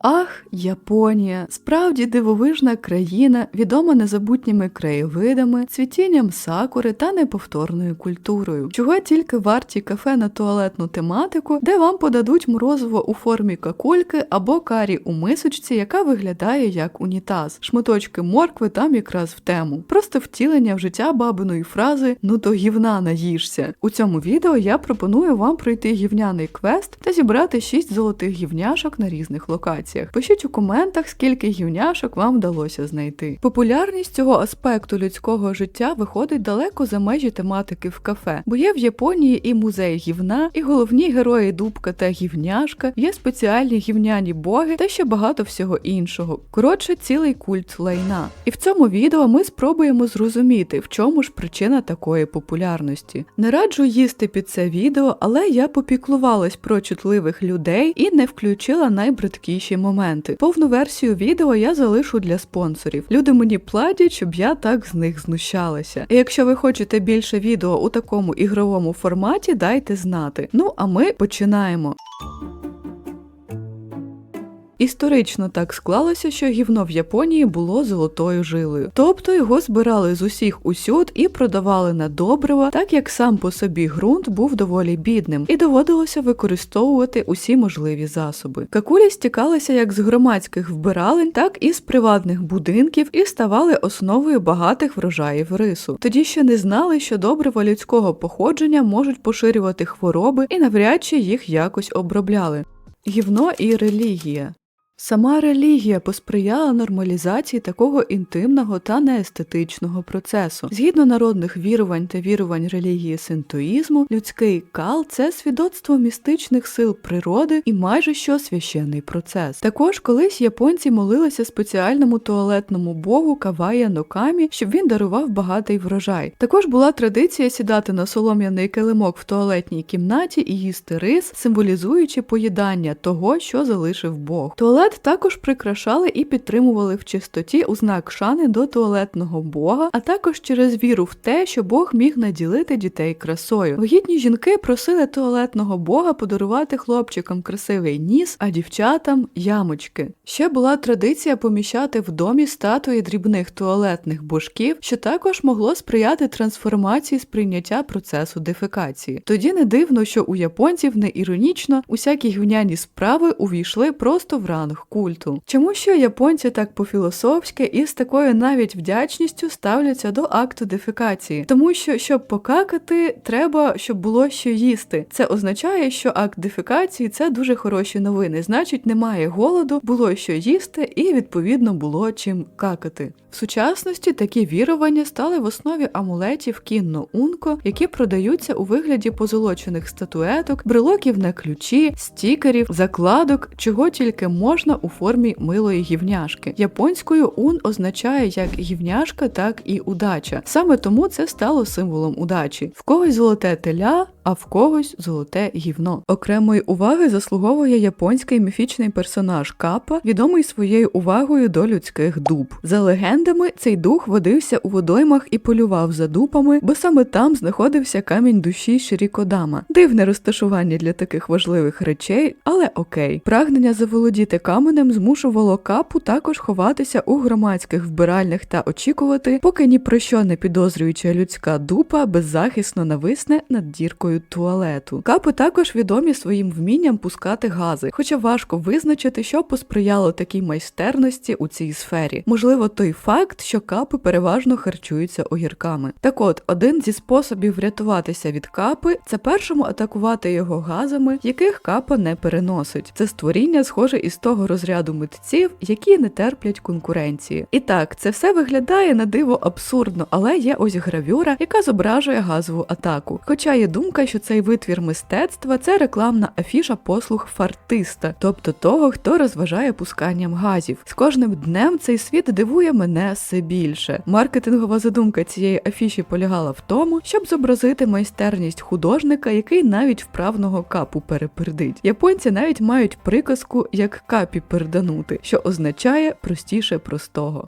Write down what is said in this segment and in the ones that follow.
Ах, Японія, справді дивовижна країна, відома незабутніми краєвидами, цвітінням сакури та неповторною культурою. Чого тільки варті кафе на туалетну тематику, де вам подадуть морозиво у формі какульки або карі у мисочці, яка виглядає як унітаз. Шматочки моркви там якраз в тему. Просто втілення в життя бабиної фрази Ну то гівна наїшся. У цьому відео я пропоную вам пройти гівняний квест та зібрати 6 золотих гівняшок на різних локаціях. Пишіть у коментах, скільки гівняшок вам вдалося знайти. Популярність цього аспекту людського життя виходить далеко за межі тематики в кафе, бо є в Японії і музей гівна, і головні герої Дубка та гівняшка, є спеціальні гівняні боги та ще багато всього іншого. Коротше, цілий культ лайна. І в цьому відео ми спробуємо зрозуміти, в чому ж причина такої популярності. Не раджу їсти під це відео, але я попіклувалась про чутливих людей і не включила найбридкіші моменти. Повну версію відео я залишу для спонсорів. Люди мені платять, щоб я так з них знущалася. І якщо ви хочете більше відео у такому ігровому форматі, дайте знати. Ну а ми починаємо. Історично так склалося, що гівно в Японії було золотою жилою, тобто його збирали з усіх усюд і продавали на добрива, так як сам по собі ґрунт був доволі бідним, і доводилося використовувати усі можливі засоби. Какулі стікалися як з громадських вбиралень, так і з приватних будинків і ставали основою багатих врожаїв рису. Тоді ще не знали, що добрива людського походження можуть поширювати хвороби і навряд чи їх якось обробляли. Гівно і релігія. Сама релігія посприяла нормалізації такого інтимного та неестетичного процесу. Згідно народних вірувань та вірувань релігії синтоїзму, людський кал це свідоцтво містичних сил природи і майже що священний процес. Також колись японці молилися спеціальному туалетному богу Кавая Нокамі, щоб він дарував багатий врожай. Також була традиція сідати на солом'яний килимок в туалетній кімнаті і їсти рис, символізуючи поїдання того, що залишив Бог. Туалет Туалет також прикрашали і підтримували в чистоті у знак шани до туалетного бога, а також через віру в те, що Бог міг наділити дітей красою. Вагітні жінки просили туалетного бога подарувати хлопчикам красивий ніс, а дівчатам ямочки. Ще була традиція поміщати в домі статуї дрібних туалетних божків, що також могло сприяти трансформації сприйняття процесу дефекації. Тоді не дивно, що у японців не іронічно усякі гівняні справи увійшли просто в ранг їх культу. Чому що японці так по-філософськи і з такою навіть вдячністю ставляться до акту дефекації? Тому що, щоб покакати, треба, щоб було що їсти. Це означає, що акт дефекації це дуже хороші новини. Значить, немає голоду, було що їсти, і відповідно було чим какати. В сучасності такі вірування стали в основі амулетів кінно-унко, які продаються у вигляді позолочених статуеток, брелоків на ключі, стікерів, закладок, чого тільки можна у формі милої гівняшки. Японською ун означає як гівняшка, так і удача. Саме тому це стало символом удачі. В когось золоте теля, а в когось золоте гівно. Окремої уваги заслуговує японський міфічний персонаж Капа, відомий своєю увагою до людських дуб. За легендами, цей дух водився у водоймах і полював за дупами, бо саме там знаходився камінь душі Ширікодама. Дивне розташування для таких важливих речей, але окей. Прагнення заволодіти каменем змушувало капу також ховатися у громадських вбиральнях та очікувати, поки ні про що не підозрююча людська дупа беззахисно нависне над діркою туалету. Капи також відомі своїм вмінням пускати гази, хоча важко визначити, що посприяло такій майстерності у цій сфері. Можливо, той факт, що капи переважно харчуються огірками. Так от, один зі способів врятуватися від капи це першому атакувати його газами, яких капа не переносить. Це створіння схоже із того розряду митців, які не терплять конкуренції. І так, це все виглядає на диво абсурдно, але є ось гравюра, яка зображує газову атаку. Хоча є думка, що цей витвір мистецтва це рекламна афіша послуг фартиста, тобто того, хто розважає пусканням газів. З кожним днем цей світ дивує мене все більше. Маркетингова задумка цієї афіші полягала в тому, щоб зобразити майстерність художника, який навіть вправного капу перепердить. Японці навіть мають приказку як капі перданути, що означає простіше простого.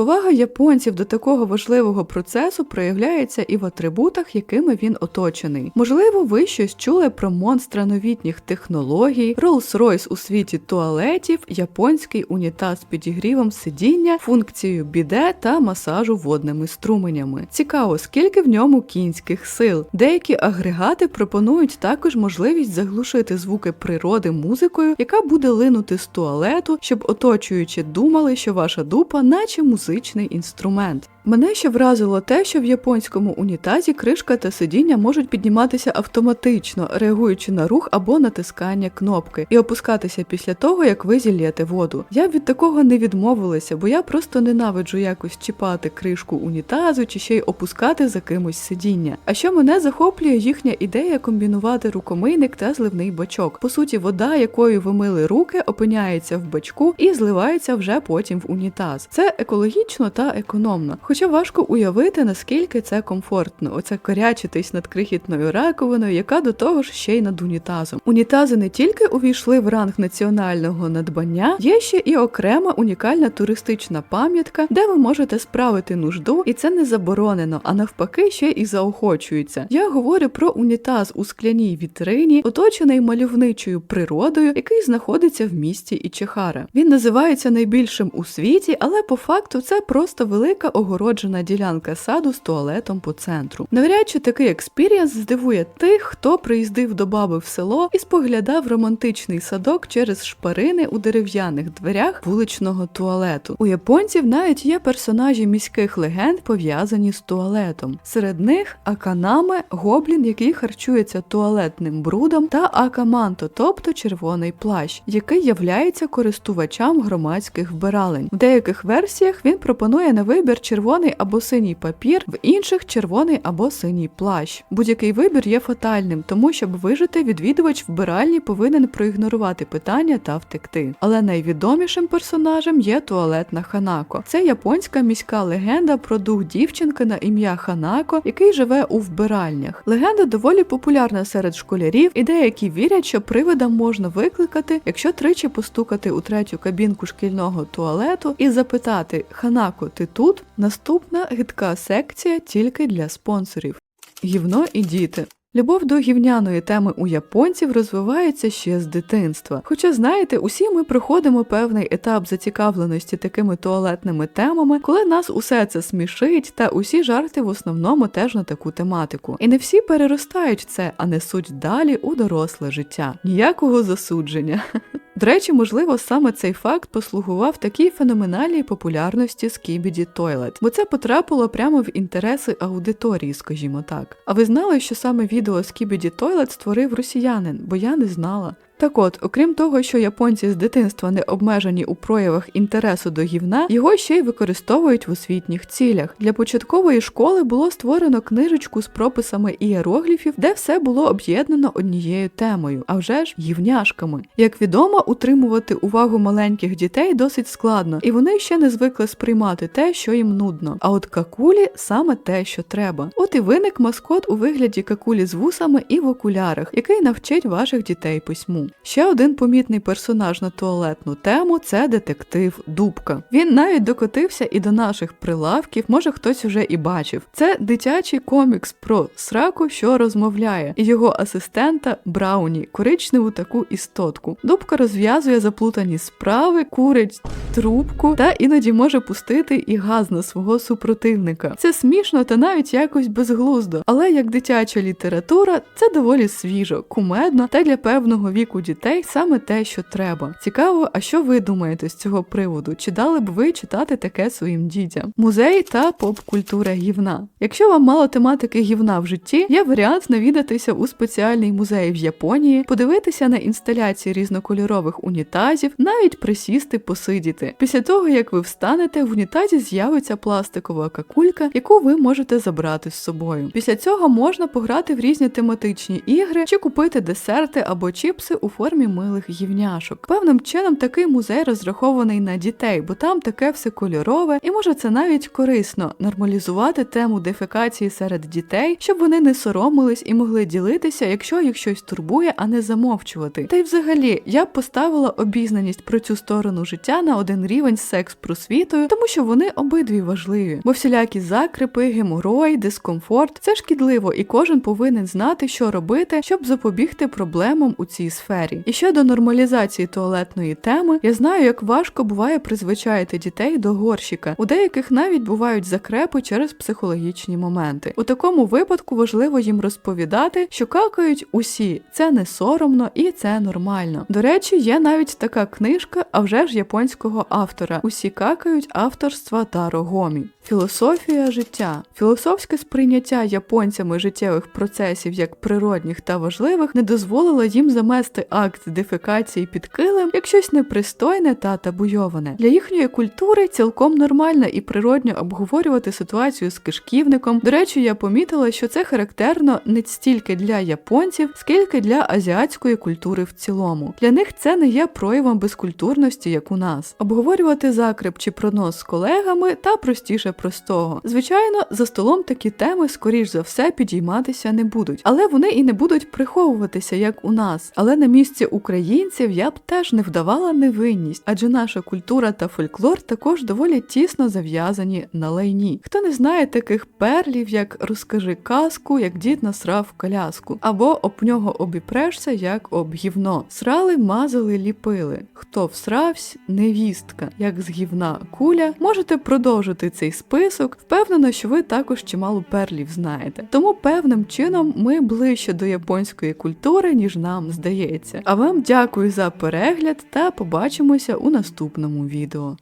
Повага японців до такого важливого процесу проявляється і в атрибутах, якими він оточений. Можливо, ви щось чули про монстра новітніх технологій, Rolls-Royce у світі туалетів, японський унітаз з підігрівом сидіння, функцією біде та масажу водними струменями. Цікаво, скільки в ньому кінських сил. Деякі агрегати пропонують також можливість заглушити звуки природи музикою, яка буде линути з туалету, щоб оточуючи думали, що ваша дупа, наче музичний інструмент. Мене ще вразило те, що в японському унітазі кришка та сидіння можуть підніматися автоматично, реагуючи на рух або натискання кнопки, і опускатися після того, як ви зільєте воду. Я б від такого не відмовилася, бо я просто ненавиджу якось чіпати кришку унітазу чи ще й опускати за кимось сидіння. А що мене захоплює їхня ідея комбінувати рукомийник та зливний бачок. По суті, вода, якою ви мили руки, опиняється в бачку і зливається вже потім в унітаз. Це екологічно та економно. Хоча важко уявити, наскільки це комфортно, оце корячитись над крихітною раковиною, яка до того ж ще й над унітазом. Унітази не тільки увійшли в ранг національного надбання, є ще і окрема унікальна туристична пам'ятка, де ви можете справити нужду, і це не заборонено, а навпаки, ще і заохочується. Я говорю про унітаз у скляній вітрині, оточений мальовничою природою, який знаходиться в місті Ічихара. Він називається найбільшим у світі, але по факту це просто велика огороджена ділянка саду з туалетом по центру. Навряд чи такий експірієнс здивує тих, хто приїздив до баби в село і споглядав романтичний садок через шпарини у дерев'яних дверях вуличного туалету. У японців навіть є персонажі міських легенд, пов'язані з туалетом. Серед них аканаме гоблін, який харчується туалетним брудом, та акаманто, тобто червоний плащ, який являється користувачам громадських вбиралень. В деяких версіях він пропонує на вибір червоний або синій папір, в інших червоний або синій плащ. Будь-який вибір є фатальним, тому щоб вижити, відвідувач вбиральні повинен проігнорувати питання та втекти. Але найвідомішим персонажем є туалетна Ханако. Це японська міська легенда про дух дівчинки на ім'я Ханако, який живе у вбиральнях. Легенда доволі популярна серед школярів, і деякі вірять, що привида можна викликати, якщо тричі постукати у третю кабінку шкільного туалету і запитати Ханако, ти тут? Наступна гидка секція тільки для спонсорів. Гівно і діти. Любов до гівняної теми у японців розвивається ще з дитинства. Хоча, знаєте, усі ми проходимо певний етап зацікавленості такими туалетними темами, коли нас усе це смішить, та усі жарти в основному теж на таку тематику. І не всі переростають це, а несуть далі у доросле життя. Ніякого засудження. До речі, можливо, саме цей факт послугував такій феноменальній популярності Skibidi Toilet, бо це потрапило прямо в інтереси аудиторії, скажімо так. А ви знали, що саме відео Skibidi Toilet створив росіянин, бо я не знала. Так от, окрім того, що японці з дитинства не обмежені у проявах інтересу до гівна, його ще й використовують в освітніх цілях. Для початкової школи було створено книжечку з прописами ієрогліфів, де все було об'єднано однією темою, а вже ж гівняшками. Як відомо, утримувати увагу маленьких дітей досить складно, і вони ще не звикли сприймати те, що їм нудно. А от какулі саме те, що треба. От і виник маскот у вигляді какулі з вусами і в окулярах, який навчить ваших дітей письму. Ще один помітний персонаж на туалетну тему це детектив Дубка. Він навіть докотився і до наших прилавків, може хтось уже і бачив. Це дитячий комікс про сраку, що розмовляє, і його асистента Брауні, коричневу таку істотку. Дубка розв'язує заплутані справи, курить трубку та іноді може пустити і газ на свого супротивника. Це смішно та навіть якось безглуздо, але як дитяча література, це доволі свіжо, кумедно та для певного віку дітей саме те, що треба. Цікаво, а що ви думаєте з цього приводу? Чи дали б ви читати таке своїм дітям? Музей та поп-культура гівна. Якщо вам мало тематики гівна в житті, є варіант навідатися у спеціальний музей в Японії, подивитися на інсталяції різнокольорових унітазів, навіть присісти посидіти. Після того, як ви встанете, в унітазі з'явиться пластикова какулька, яку ви можете забрати з собою. Після цього можна пограти в різні тематичні ігри чи купити десерти або чіпси у формі милих гівняшок. Певним чином такий музей розрахований на дітей, бо там таке все кольорове, і може це навіть корисно нормалізувати тему дефекації серед дітей, щоб вони не соромились і могли ділитися, якщо їх щось турбує, а не замовчувати. Та й взагалі я б поставила обізнаність про цю сторону життя на один. рівень з секс-просвітою, тому що вони обидві важливі. Бо всілякі закрипи, геморой, дискомфорт це шкідливо, і кожен повинен знати, що робити, щоб запобігти проблемам у цій сфері. І щодо нормалізації туалетної теми, я знаю, як важко буває призвичаїти дітей до горщика. У деяких навіть бувають закрепи через психологічні моменти. У такому випадку важливо їм розповідати, що какають усі. Це не соромно і це нормально. До речі, є навіть така книжка, а вже ж японського автора. Усі какають авторства Таро Гомі. Філософія життя. Філософське сприйняття японцями життєвих процесів як природних та важливих не дозволило їм замести акт дефекації під килим як щось непристойне та табуйоване. Для їхньої культури цілком нормально і природньо обговорювати ситуацію з кишківником. До речі, я помітила, що це характерно не стільки для японців, скільки для азіатської культури в цілому. Для них це не є проявом безкультурності, як у нас. Обговорювати закреп чи пронос з колегами та простіше простого. Звичайно, за столом такі теми, скоріш за все, підійматися не будуть, але вони і не будуть приховуватися, як у нас. Але на місці українців я б теж не вдавала невинність, адже наша культура та фольклор також доволі тісно зав'язані на лайні. Хто не знає таких перлів, як розкажи казку, як дід насрав коляску, або об нього обіпрешся, як об гівно. Срали, мазали, ліпили. Хто всравсь, невістка, як з гівна куля. Можете продовжити цей список. впевнено, що ви також чимало перлів знаєте. Тому певним чином ми ближче до японської культури, ніж нам здається. А вам дякую за перегляд та побачимося у наступному відео.